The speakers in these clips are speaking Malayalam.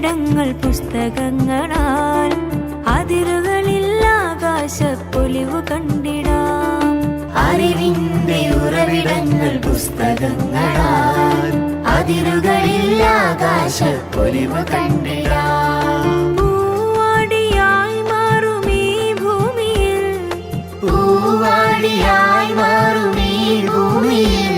ഉറവിടങ്ങൾ പുസ്തകങ്ങളാൽ അതിരുകളിൽ ആകാശപ്പൊലിവു കണ്ടിടാം. അറിവിന്റെ ഉറവിടങ്ങൾ പുസ്തകങ്ങളാൽ അതിരുകളിൽ ആകാശപ്പൊലിവ് കണ്ടിടാം. പൂവാടിയായി മാറും ഈ ഭൂമിയിൽ. പൂവാടിയായി മാറും ഈ ഭൂമിയിൽ.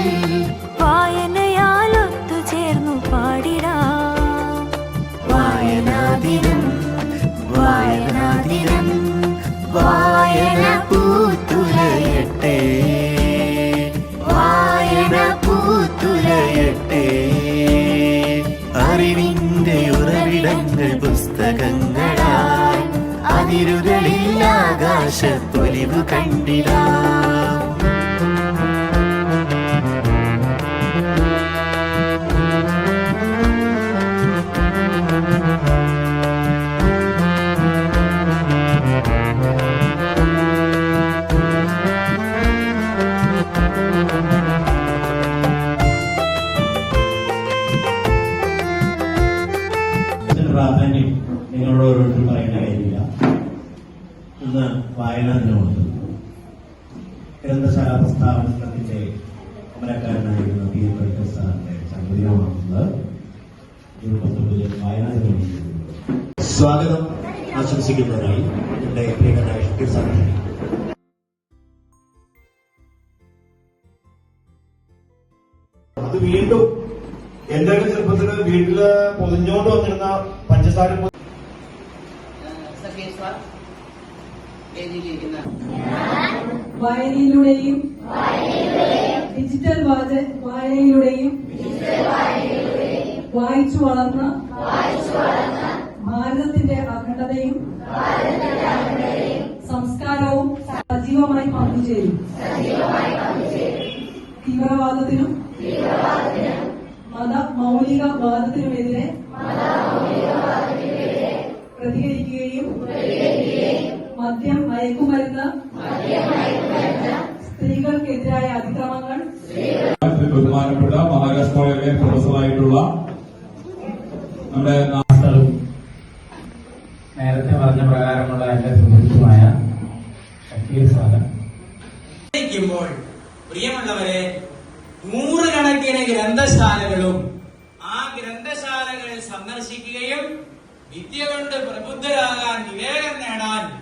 അതിരുകളിൽ ആകാശത്തൊലിവ് കണ്ടിടാം പ്രാധാന്യം നിങ്ങളോട് കാര്യമില്ല ഇന്ന് വായനാ ദിനമുണ്ട് ഗ്രന്ഥശാല പ്രസ്താവന സംഘത്തിന്റെ അമരക്കാരനായിരുന്ന പി എം പണിക്കർ സാറിന്റെ ജന്മദിനമാണുള്ളത് ജൂൺ വായനാ സ്വാഗതം. ആശംസിക്കുന്നതായി എന്റെ പ്രിയനായ ഷക്കീർ സാറിനെ. അത് വീണ്ടും എന്റെ ചെറുപ്പത്തിൽ വീട്ടിൽ പൊതിഞ്ഞോണ്ട് വന്നിരുന്ന പഞ്ചസാര വായനയിലൂടെയും ഡിജിറ്റൽ വാചക വായനയിലൂടെയും വായിച്ചു വളർന്ന ഭാരതത്തിന്റെ അഖണ്ഡതയും സംസ്കാരവും സജീവമായി പങ്കുചേരും. തീവ്രവാദത്തിനും മത മൗലികവാദത്തിനുമെതിരെ പ്രതികരിക്കുകയും മദ്യം മയക്കുമരുന്ന്. സ്ത്രീകൾക്കെതിരായ അതിക്രമങ്ങൾ. ബഹുമാനപ്പെട്ട മഹാരാഷ്ട്രയിലെ പ്രൊഫസറായിട്ടുള്ള നമ്മുടെ നേരത്തെ പറഞ്ഞ പ്രകാരമുള്ള എന്റെ സുഹൃത്തുമായ ിക്കുമ്പോൾ പ്രിയമുള്ളവരെ നൂറുകണക്കിന് ഗ്രന്ഥശാലകളും ആ ഗ്രന്ഥശാലകളിൽ സന്ദർശിക്കുകയും വിദ്യ കൊണ്ട് പ്രബുദ്ധരാകാൻ വിവേകം നേടാൻ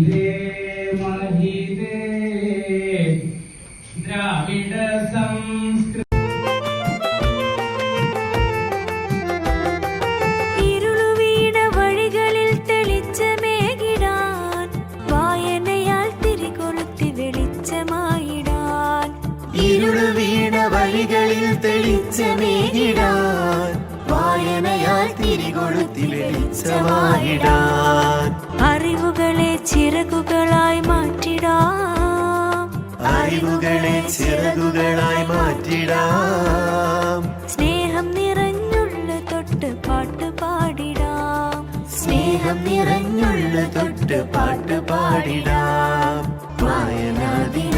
വായനയാൽ തിരികൊളുത്തി വെളിച്ചമായിടാൻ. അറിവുകളെ ചിറകുകളായി മാറ്റിടാം. അറിവുകളെ ചിറകുകളായി മാറ്റിടാം. സ്നേഹം നിറഞ്ഞുള്ള തൊട്ട് പാട്ട് പാടിടാം. സ്നേഹം നിറഞ്ഞുള്ള തൊട്ട് പാട്ട് പാടിടാം. വായനാദിനം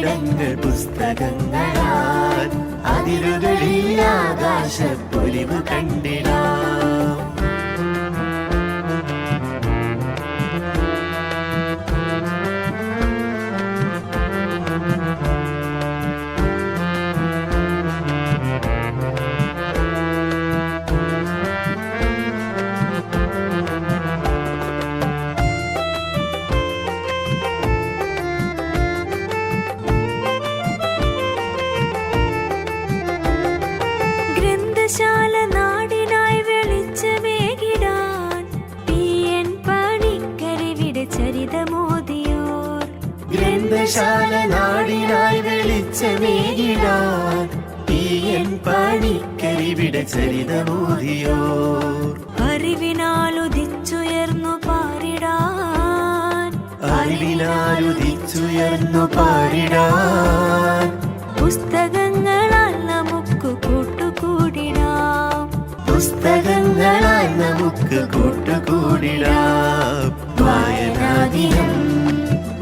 ഉറവിടങ്ങൾ പുസ്തകങ്ങളാൽ. അതിരുകളിൽ ആകാശപ്പൊലിവ് കണ്ടിടാം. ഗ്രന്ഥശാല നാടിനായി വെളിച്ചമേകിടാൻ എൻ പണിക്കരിവിടെ ചരിതമോദിയോ അറിവിനാൽ ഉദിച്ചുയർന്നു പാറി അറിവിനാലുദിച്ചുയർന്നു പാരിടാൻ. പുസ്തകങ്ങളാൽ നമുക്ക് കൂട്ടുകൂടിടാം. പുസ്തകങ്ങളാൽ നമുക്ക് കൂട്ടുകൂടിടാം. വായനാദിനം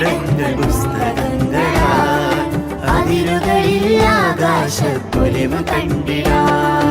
ഉറവിടങ്ങൾ പുസ്തകങ്ങളാ അതിരുകളിൽ ആകാശപ്പൊലിവ് കണ്ടിടാം.